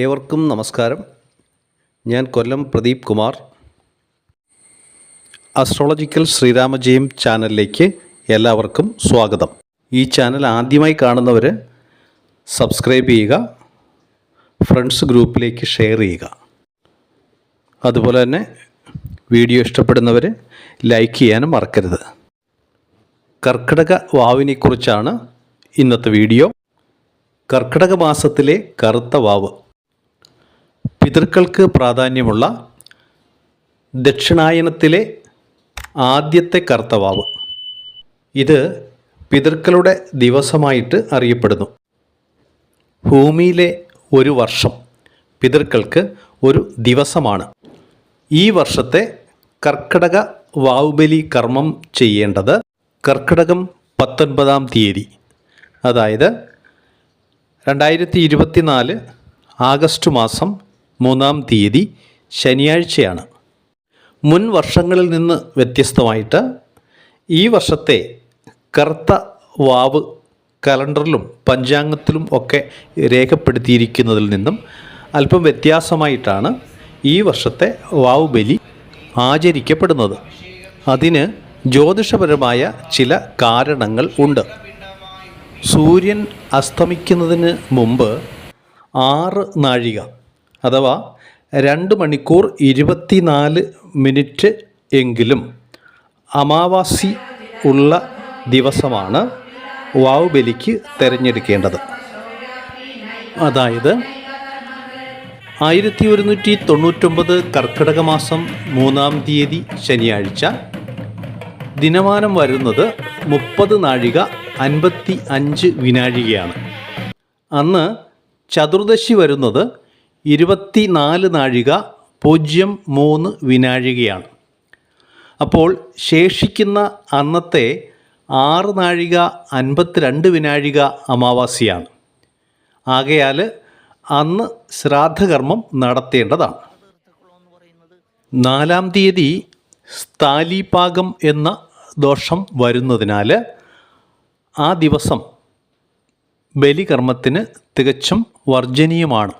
ഏവർക്കും നമസ്കാരം. ഞാൻ കൊല്ലം പ്രദീപ് കുമാർ. അസ്ട്രോളജിക്കൽ ശ്രീരാമജയം ചാനലിലേക്ക് എല്ലാവർക്കും സ്വാഗതം. ഈ ചാനൽ ആദ്യമായി കാണുന്നവർ സബ്സ്ക്രൈബ് ചെയ്യുക ഫ്രണ്ട്സ് ഗ്രൂപ്പിലേക്ക് ഷെയർ ചെയ്യുക. അതുപോലെ തന്നെ വീഡിയോ ഇഷ്ടപ്പെടുന്നവർ ലൈക്ക് ചെയ്യാനും മറക്കരുത്. കർക്കിടക വാവിനെക്കുറിച്ചാണ് ഇന്നത്തെ വീഡിയോ. കർക്കിടക മാസത്തിലെ കറുത്ത വാവ് പിതൃക്കൾക്ക് പ്രാധാന്യമുള്ള ദക്ഷിണായനത്തിലെ ആദ്യത്തെ കർത്തവാവ്. ഇത് പിതൃക്കളുടെ ദിവസമായിട്ട് അറിയപ്പെടുന്നു. ഭൂമിയിലെ ഒരു വർഷം പിതൃക്കൾക്ക് ഒരു ദിവസമാണ്. ഈ വർഷത്തെ കർക്കിടക വാവുബലി കർമ്മം ചെയ്യേണ്ടത് കർക്കിടകം പത്തൊൻപതാം തീയതി. അതായത് രണ്ടായിരത്തി ഇരുപത്തിനാല് ആഗസ്റ്റ് മാസം മൂന്നാം തീയതി ശനിയാഴ്ചയാണ്. മുൻ വർഷങ്ങളിൽ നിന്ന് വ്യത്യസ്തമായിട്ട് ഈ വർഷത്തെ കറുത്ത വാവ് കലണ്ടറിലും പഞ്ചാംഗത്തിലും ഒക്കെ രേഖപ്പെടുത്തിയിരിക്കുന്നതിൽ നിന്നും അല്പം വ്യത്യാസമായിട്ടാണ് ഈ വർഷത്തെ വാവ് ബലി ആചരിക്കപ്പെടുന്നത്. അതിന് ജ്യോതിഷപരമായ ചില കാരണങ്ങൾ ഉണ്ട്. സൂര്യൻ അസ്തമിക്കുന്നതിന് മുമ്പ് ആറ് നാഴിക അഥവാ രണ്ട് മണിക്കൂർ ഇരുപത്തിനാല് മിനിറ്റ് എങ്കിലും അമാവാസി ഉള്ള ദിവസമാണ് വാവ് ബലിക്ക് തിരഞ്ഞെടുക്കേണ്ടത്. അതായത് ആയിരത്തി ഒരുന്നൂറ്റി തൊണ്ണൂറ്റൊമ്പത് കർക്കിടക മാസം മൂന്നാം തീയതി ശനിയാഴ്ച. ദിനമാനം വരുന്നത് മുപ്പത് നാഴിക അൻപത്തി അഞ്ച് വിനാഴികയാണ്. അന്ന് ചതുർദശി വരുന്നത് ഇരുപത്തിനാല് നാഴിക പൂജ്യം മൂന്ന് വിനാഴികയാണ്. അപ്പോൾ ശേഷിക്കുന്ന അന്നത്തെ ആറ് നാഴിക അൻപത്തിരണ്ട് വിനാഴിക അമാവാസിയാണ്. ആകയാൽ അന്ന് ശ്രാദ്ധകർമ്മം നടത്തേണ്ടതാണ്. നാലാം തീയതി സ്ഥാലീപാകം എന്ന ദോഷം വരുന്നതിനാൽ ആ ദിവസം ബലികർമ്മത്തിന് തികച്ചും വർജനീയമാണ്.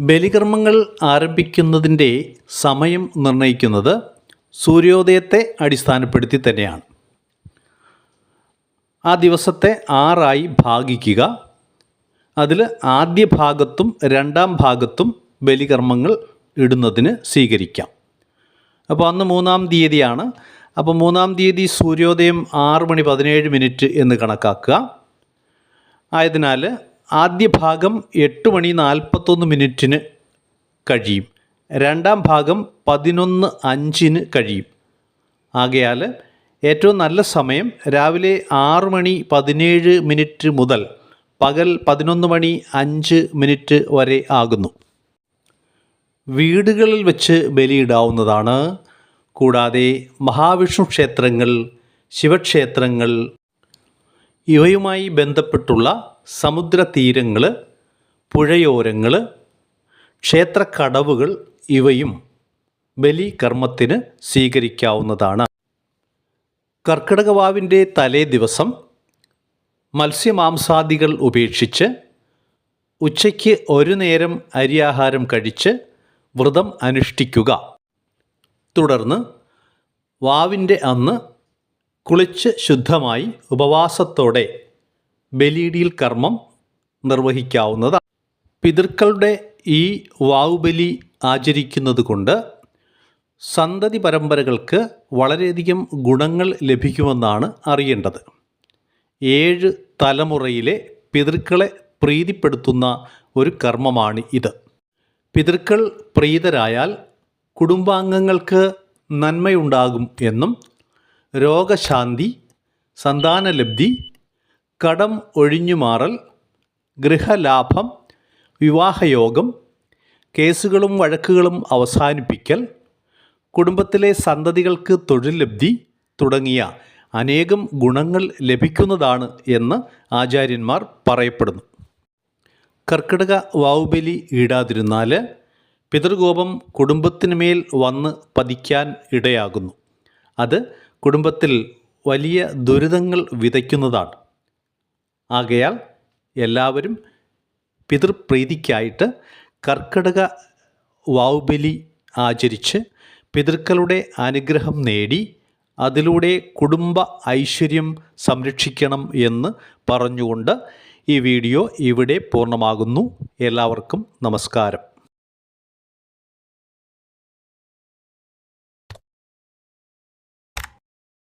ബലികർമ്മങ്ങൾ ആരംഭിക്കുന്നതിന്റെ സമയം നിർണയിക്കുന്നത് സൂര്യോദയത്തെ അടിസ്ഥാനപ്പെടുത്തി തന്നെയാണ്. ആ ദിവസത്തെ ആറായി ഭാഗിക്കുക. അതിൽ ആദ്യ ഭാഗത്തും രണ്ടാം ഭാഗത്തും ബലികർമ്മങ്ങൾ ഇടുന്നതിന് സ്വീകരിക്കാം. അപ്പോൾ അന്ന് മൂന്നാം തീയതിയാണ്. അപ്പോൾ മൂന്നാം തീയതി സൂര്യോദയം ആറ് മണി പതിനേഴ് മിനിറ്റ് എന്ന് കണക്കാക്കുക. ആയതിനാൽ ആദ്യ ഭാഗം എട്ട് മണി നാൽപ്പത്തൊന്ന് മിനിറ്റിന് കഴിയും. രണ്ടാം ഭാഗം പതിനൊന്ന് അഞ്ചിന് കഴിയും. ആകയാൽ ഏറ്റവും നല്ല സമയം രാവിലെ ആറ് മണി പതിനേഴ് മിനിറ്റ് മുതൽ പകൽ പതിനൊന്ന് മണി അഞ്ച് മിനിറ്റ് വരെ ആകുന്നു. വീടുകളിൽ വെച്ച് ബലിയിടാവുന്നതാണ്. കൂടാതെ മഹാവിഷ്ണു ക്ഷേത്രങ്ങൾ ശിവക്ഷേത്രങ്ങൾ ഇവയുമായി ബന്ധപ്പെട്ടുള്ള സമുദ്രതീരങ്ങൾ പുഴയോരങ്ങൾ ക്ഷേത്രക്കടവുകൾ ഇവയും ബലികർമ്മത്തിന് സ്വീകരിക്കാവുന്നതാണ്. കർക്കിടകവാവിന്റെ തലേ ദിവസം മത്സ്യമാംസാദികൾ ഉപേക്ഷിച്ച് ഉച്ചയ്ക്ക് ഒരു നേരം അരിയാഹാരം കഴിച്ച് വ്രതം അനുഷ്ഠിക്കുക. തുടർന്ന് വാവിന്റെ അന്ന് കുളിച്ച് ശുദ്ധമായി ഉപവാസത്തോടെ ബലിയിടിയിൽ കർമ്മം നിർവഹിക്കാവുന്നതാണ്. പിതൃക്കളുടെ ഈ വാവുബലി ആചരിക്കുന്നത് കൊണ്ട് സന്തതി പരമ്പരകൾക്ക് വളരെയധികം ഗുണങ്ങൾ ലഭിക്കുമെന്നാണ് അറിയേണ്ടത്. ഏഴ് തലമുറയിലെ പിതൃക്കളെ പ്രീതിപ്പെടുത്തുന്ന ഒരു കർമ്മമാണ് ഇത്. പിതൃക്കൾ പ്രീതരായാൽ കുടുംബാംഗങ്ങൾക്ക് നന്മയുണ്ടാകും എന്നും രോഗശാന്തി സന്താനലബ്ധി കടം ഒഴിഞ്ഞുമാറൽ ഗൃഹലാഭം വിവാഹയോഗം കേസുകളും വഴക്കുകളും അവസാനിപ്പിക്കൽ കുടുംബത്തിലെ സന്തതികൾക്ക് തൊഴിൽ ലബ്ധി തുടങ്ങിയ അനേകം ഗുണങ്ങൾ ലഭിക്കുന്നതാണ് എന്ന് ആചാര്യന്മാർ പറയപ്പെടുന്നു. കർക്കിടക വാവുബലി ഈടാതിരുന്നാൽ പിതൃകോപം കുടുംബത്തിന് മേൽ വന്ന് പതിക്കാൻ ഇടയാകുന്നു. അത് കുടുംബത്തിൽ വലിയ ദുരിതങ്ങൾ വിതയ്ക്കുന്നതാണ്. ആകയാൽ എല്ലാവരും പിതൃപ്രീതിക്കായിട്ട് കർക്കിടക വാവുബലി ആചരിച്ച് പിതൃക്കളുടെ അനുഗ്രഹം നേടി അതിലൂടെ കുടുംബ ഐശ്വര്യം സംരക്ഷിക്കണം എന്ന് പറഞ്ഞുകൊണ്ട് ഈ വീഡിയോ ഇവിടെ പൂർണമാകുന്നു. എല്ലാവർക്കും നമസ്കാരം.